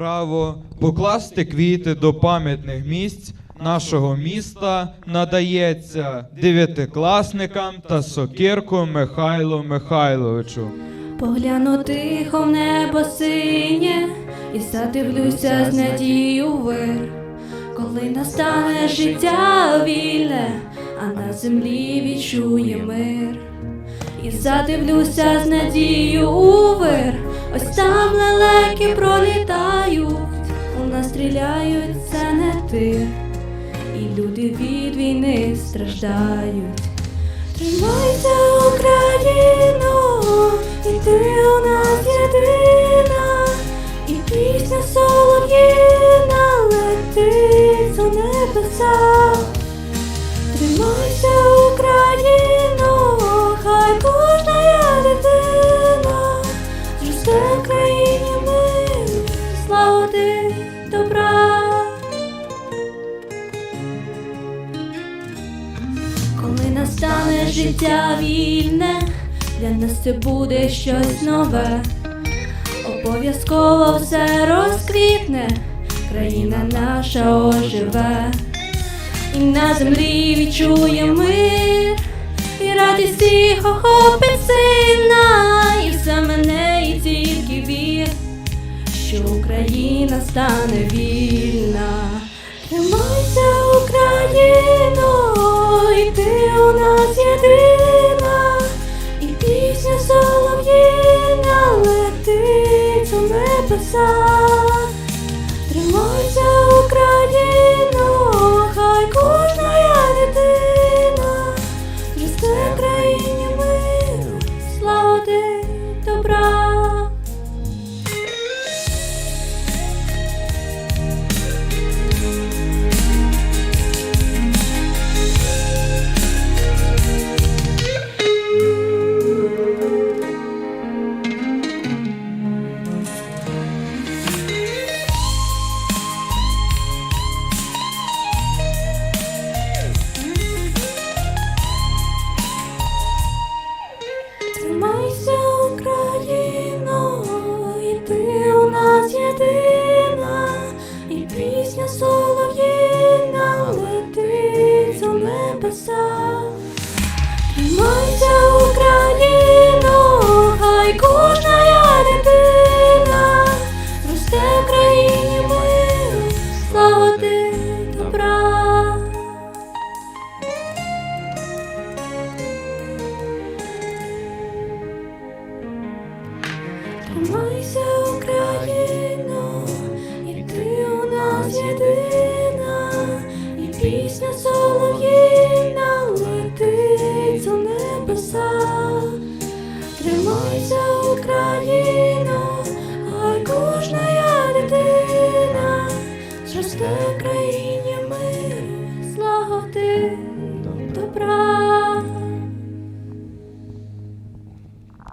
Право покласти квіти до пам'ятних місць нашого міста надається дев'ятикласникам та Сокирку Михайлу Михайловичу. Погляну тихо в небо синє і задивлюся з надією вир, коли настане життя вільне, а на землі відчує мир. І задивлюся з надією у вир, ось там лелеки пролітають, у нас стріляють, це не тир, і люди від війни страждають. Тримайся, Україно, і ти у нас єдина, і пісня солов'їна летить у небеса. Життя вільне, для нас це буде щось нове. Обов'язково все розквітне, країна наша оживе, і на землі відчує мир, і радість всіх охопить сильна, і все мене, і тільки вір, що Україна стане вільна. Тримайся, Україно, у небеса. Тримайся, Україно, хай кожна дитина росте в країні миру, слава ти добра. Тримайся,